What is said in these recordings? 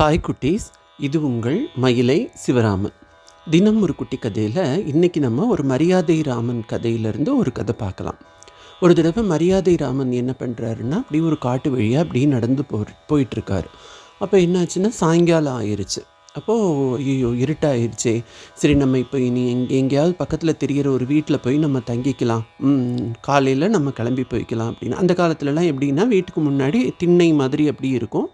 Hi குட்டீஸ் இது உங்கள் மயிலை சிவராமன். தினம் ஒரு குட்டி கதையில் இன்றைக்கி நம்ம ஒரு மரியாதை ராமன் கதையிலேருந்து ஒரு கதை பார்க்கலாம். ஒரு தடவை மரியாதை ராமன் என்ன பண்ணுறாருன்னா அப்படி ஒரு காட்டு வழியாக அப்படி நடந்து போ போயிட்டுருக்காரு. அப்போ என்னாச்சுன்னா சாயங்காலம் ஆயிடுச்சு அப்போது ஐயோ இருட்டாயிருச்சே. சரி நம்ம இப்போ இனி எங்கே எங்கேயாவது பக்கத்தில் தெரிகிற ஒரு வீட்டில் போய் நம்ம தங்கிக்கலாம். காலையில் நம்ம கிளம்பி போய்க்கலாம் அப்படின்னு. அந்த காலத்துலலாம் எப்படின்னா வீட்டுக்கு முன்னாடி திண்ணை மாதிரி அப்படி இருக்கும்.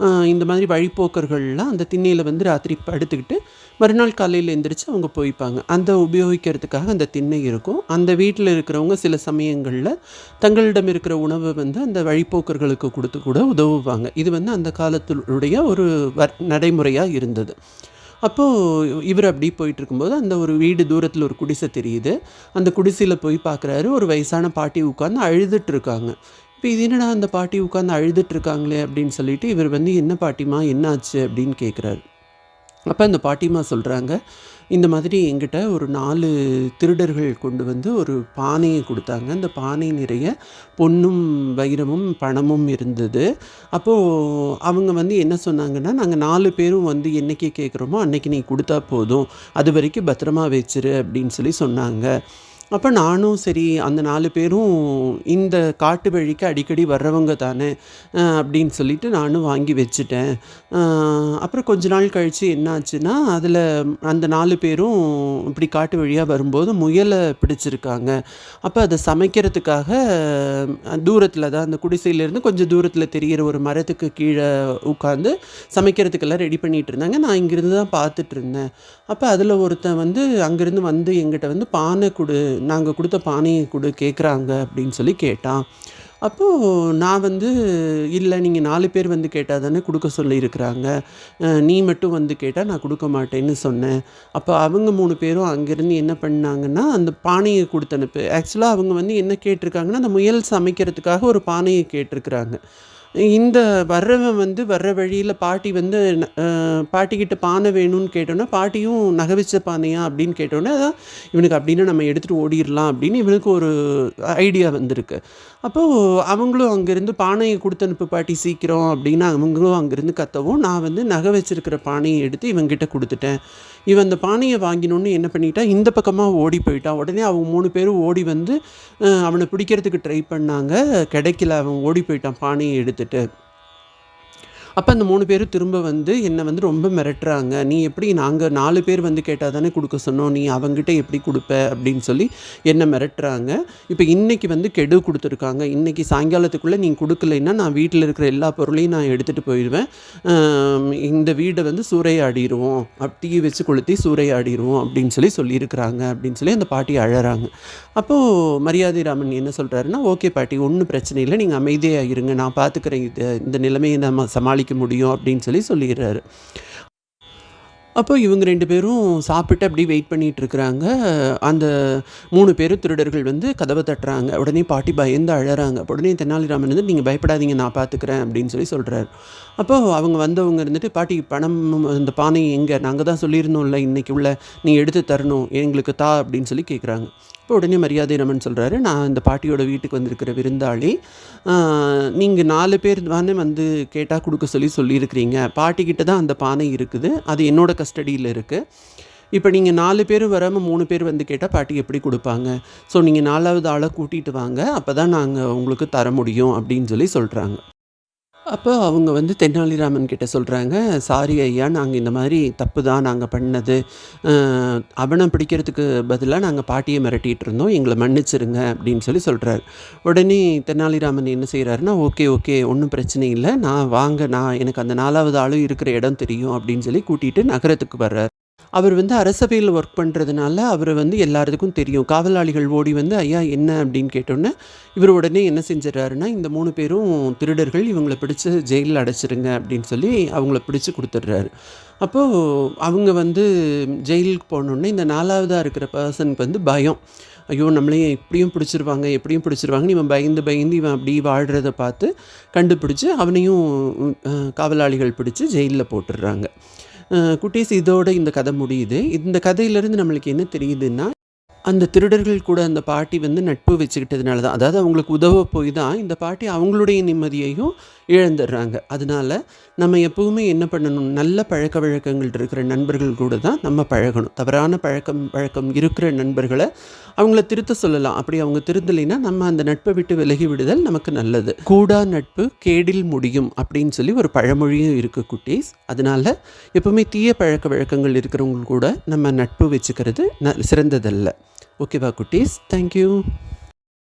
இந்த மாதிரி வழிப்போக்கர்கள்லாம் அந்த திண்ணையில் வந்து ராத்திரி படுத்துக்கிட்டு மறுநாள் காலையில் எந்திரிச்சு அவங்க போய்ப்பாங்க. அந்த உபயோகிக்கிறதுக்காக அந்த திண்ணை இருக்கும். அந்த வீட்டில் இருக்கிறவங்க சில சமயங்களில் தங்களிடம் இருக்கிற உணவை வந்து அந்த வழிப்போக்கர்களுக்கு கொடுத்து கூட உதவுவாங்க. இது வந்து அந்த காலத்தினுடைய ஒரு வர் நடைமுறையாக இருந்தது. அப்போது இவர் அப்படி போயிட்டு இருக்கும்போது அந்த ஒரு வீடு தூரத்தில் ஒரு குடிசை தெரியுது. அந்த குடிசையில் போய் பார்க்குறாரு ஒரு வயசான பாட்டி உட்காந்து அழுதுட்டு இருக்காங்க. இப்போ இது என்னடா அந்த பாட்டி உட்காந்து அழுதுட்டு இருக்காங்களே அப்படின்னு சொல்லிட்டு இவர் வந்து என்ன பாட்டிமா என்னாச்சு? அப்படின்னு கேட்குறாரு அப்போ அந்த பாட்டிமா சொல்கிறாங்க இந்த மாதிரி எங்கிட்ட ஒரு நாலு திருடர்கள் கொண்டு வந்து ஒரு பானையை கொடுத்தாங்க. அந்த பானை நிறைய பொன்னும் வைரமும் பணமும் இருந்தது. அப்போது அவங்க வந்து என்ன சொன்னாங்கன்னா நாங்கள் நாலு பேரும் வந்து என்றைக்கு கேட்குறோமோ அன்னைக்கு நீ கொடுத்தா போதும். அது வரைக்கும் பத்திரமா வச்சிரு அப்படின்னு சொல்லி சொன்னாங்க. அப்போ நானும் சரி அந்த நாலு பேரும் இந்த காட்டு வழிக்கு அடிக்கடி வர்றவங்க தானே அப்படின்னு சொல்லிட்டு நானும் வாங்கி வச்சுட்டேன். அப்புறம் கொஞ்ச நாள் கழித்து என்னாச்சுன்னா அதில் அந்த நாலு பேரும் இப்படி காட்டு வழியாக வரும்போது முயலை பிடிச்சிருக்காங்க. அப்போ அதை சமைக்கிறதுக்காக தூரத்தில் தான் அந்த குடிசையிலேருந்து கொஞ்சம் தூரத்தில் தெரிகிற ஒரு மரத்துக்கு கீழே உட்காந்து சமைக்கிறதுக்கெல்லாம் ரெடி பண்ணிகிட்டு இருந்தாங்க. நான் இங்கேருந்து தான் பார்த்துட்டு இருந்தேன். அப்போ அதில் ஒருத்தன் வந்து அங்கேருந்து வந்து எங்கிட்ட வந்து பானை கொடு நாங்கள் கொடுத்த பானையை கொடு கேட்குறாங்க அப்படின்னு சொல்லி கேட்டான். அப்போது நான் வந்து இல்லை நீங்கள் நாலு பேர் வந்து கேட்டால் தானே கொடுக்க சொல்லியிருக்கிறாங்க. நீ மட்டும் வந்து கேட்டால் நான் கொடுக்க மாட்டேன்னு சொன்னேன். அப்போ அவங்க மூணு பேரும் அங்கேருந்து என்ன பண்ணாங்கன்னா அந்த பானையை கொடுத்து அனுப்பு ஆக்சுவலாக அவங்க வந்து என்ன கேட்டிருக்காங்கன்னா அந்த முயல் சமைக்கிறதுக்காக ஒரு பானையை கேட்டிருக்கிறாங்க. இந்த வர்றவன் வந்து வர்ற வழியில் பாட்டி வந்து பாட்டிக்கிட்ட பானை வேணும்னு கேட்டோன்னே பாட்டியும் நகை பானையா அப்படின்னு கேட்டோன்னே அதான் இவனுக்கு அப்படின்னு நம்ம எடுத்துகிட்டு ஓடிடலாம் அப்படின்னு இவனுக்கு ஒரு ஐடியா வந்திருக்கு. அப்போது அவங்களும் அங்கேருந்து பானையை கொடுத்து அனுப்பு பாட்டி சீக்கிரம் அப்படின்னு அவங்களும் அங்கேருந்து கத்தவும் நான் வந்து நகை வச்சிருக்கிற பானையை எடுத்து இவங்கிட்ட கொடுத்துட்டேன். இவன் அந்த பானையை வாங்கினோன்னு என்ன பண்ணிட்டா இந்த பக்கமாக ஓடி போயிட்டான் உடனே அவங்க மூணு பேரும் ஓடி வந்து அவனை பிடிக்கிறதுக்கு ட்ரை பண்ணாங்க. கிடைக்கல அவன் ஓடி போயிட்டான் பானையை எடுத்துகிட்டு அப்போ அந்த மூணு பேரும் திரும்ப வந்து என்னை வந்து ரொம்ப மிரட்டுறாங்க. நீ எப்படி நாங்கள் நாலு பேர் வந்து கேட்டால் தானே கொடுக்க சொன்னோம். நீ அவங்ககிட்ட எப்படி கொடுப்ப? அப்படின்னு சொல்லி என்னை மிரட்டுறாங்க. இப்போ இன்றைக்கி வந்து கெடு கொடுத்துருக்காங்க. இன்றைக்கி சாயங்காலத்துக்குள்ளே நீ கொடுக்கலைன்னா நான் வீட்டில் இருக்கிற எல்லா பொருளையும் நான் எடுத்துகிட்டு போயிடுவேன். இந்த வீடை வந்து சூறையாடிடுவோம் அப்படியே வச்சு கொளுத்தி சூறையாடிடுவோம் அப்படின்னு சொல்லி சொல்லியிருக்கிறாங்க அப்படின்னு சொல்லி அந்த பாட்டி அழகிறாங்க அப்போது மரியாதை ராமன் என்ன சொல்கிறாருன்னா ஓகே பாட்டி ஒன்றும் பிரச்சனை இல்லை. நீங்கள் அமைதியாக இருங்க. நான் பார்த்துக்கிறேன் இது இந்த நிலைமையை நம்ம சமாளிக்க முடியும் அப்படின்னு சொல்லி சொல்லிடுறாரு அப்போ இவங்க ரெண்டு பேரும் சாப்பிட்டு அப்படி வெயிட் பண்ணிட்டு இருக்கிறாங்க. அந்த மூணு பேரும் திருடர்கள் வந்து கதவை தட்டுறாங்க. உடனே பாட்டி பயந்து அழகிறாங்க உடனே தெனாலிராமன் வந்து நீங்கள் பயப்படாதீங்க நான் பார்த்துக்கிறேன் அப்படின்னு சொல்லி சொல்கிறாரு அப்போ அவங்க வந்தவங்க இருந்துட்டு பாட்டி பணம் அந்த பானை எங்கே? நாங்கள் தான் சொல்லியிருந்தோம்ல இன்னைக்கு உள்ள நீ எடுத்து தரணும் எங்களுக்கு தா அப்படின்னு சொல்லி கேட்குறாங்க இப்போ உடனே மரியாதை ரமன் சொல்கிறாரு நான் இந்த பாட்டியோட வீட்டுக்கு வந்திருக்கிற விருந்தாளி. நீங்கள் நாலு பேர் தானே வந்து கேட்டால் கொடுக்க சொல்லி சொல்லியிருக்கிறீங்க. பாட்டிக்கிட்ட தான் அந்த பானை இருக்குது. அது என்னோட கஸ்டடியில் இருக்குது இப்போ நீங்கள் நாலு பேர் வராமல் மூணு பேர் வந்து கேட்டால் பாட்டி எப்படி கொடுப்பாங்க? ஸோ நீங்கள் நாலாவது ஆளை கூட்டிகிட்டு வாங்க. அப்போ தான் நாங்கள் உங்களுக்கு தர முடியும் அப்படின்னு சொல்லி சொல்கிறாங்க அப்போ அவங்க வந்து தென்னாலிராமன் கிட்ட சொல்கிறாங்க சாரி ஐயா நாங்கள் இந்த மாதிரி தப்பு தான் நாங்கள் பண்ணது. அவனை பிடிக்கிறதுக்கு பதிலாக நாங்கள் பாட்டியை மிரட்டிகிட்டு இருந்தோம். எங்களை மன்னிச்சிருங்க அப்படின்னு சொல்லி சொல்கிறாரு உடனே தென்னாலிராமன் என்ன செய்கிறாருன்னா ஓகே ஓகே ஒன்றும் பிரச்சனை இல்லை. நான் வாங்க நான் எனக்கு அந்த நாலாவது ஆளும் இருக்கிற இடம் தெரியும் அப்படின்னு சொல்லி கூட்டிகிட்டு நகரத்துக்கு வர்றார். அவர் வந்து அரசவையில் ஒர்க் பண்ணுறதுனால அவர் வந்து எல்லாத்துக்கும் தெரியும். காவலாளிகள் ஓடி வந்து ஐயா என்ன? அப்படின்னு கேட்டோன்னே இவர் உடனே என்ன செஞ்சிடறாருன்னா இந்த மூணு பேரும் திருடர்கள் இவங்களை பிடிச்சி ஜெயிலில் அடைச்சிருங்க அப்படின்னு சொல்லி அவங்கள பிடிச்சி கொடுத்துட்றாரு. அப்போது அவங்க வந்து ஜெயிலுக்கு போனோடனே இந்த நாலாவதாக இருக்கிற பர்சனுக்கு வந்து பயம். ஐயோ நம்மளையும் எப்படியும் பிடிச்சிருவாங்க எப்படியும் பிடிச்சிருவாங்கன்னு இவன் பயந்து பயந்து இவன் அப்படி வாழ்கிறத பார்த்து கண்டுபிடிச்சி அவனையும் காவலாளிகள் பிடிச்சி ஜெயிலில் போட்டுடுறாங்க. குட்டீஸ் இதோட இந்த கதை முடியுது. இந்த கதையிலேருந்து நம்மளுக்கு என்ன தெரியுதுன்னா அந்த திருடர்கள் கூட அந்த பாட்டி வந்து நட்பு வச்சுக்கிட்டதுனால தான் அதாவது அவங்களுக்கு உதவ போய் தான் இந்த பாட்டி அவங்களுடைய நிம்மதியையும் இழந்துடுறாங்க. அதனால நம்ம எப்பவுமே என்ன பண்ணணும்? நல்ல பழக்க வழக்கங்கள் இருக்கிற நண்பர்கள் கூட தான் நம்ம பழகணும். தவறான பழக்கம் வழக்கம் இருக்கிற நண்பர்களை அவங்கள திருத்த சொல்லலாம். அப்படி அவங்க திருந்தலைன்னா நம்ம அந்த நட்பை விட்டு விலகி விடுதல் நமக்கு நல்லது. கூடா நட்பு கேடில் முடியும் அப்படின்னு சொல்லி ஒரு பழமொழியும் இருக்குது குட்டீஸ். அதனால் எப்பவுமே தீய பழக்க வழக்கங்கள் இருக்கிறவங்க கூட நம்ம நட்பு வச்சுக்கிறது ந சிறந்ததல்ல. Okay, Bakutis, thank you.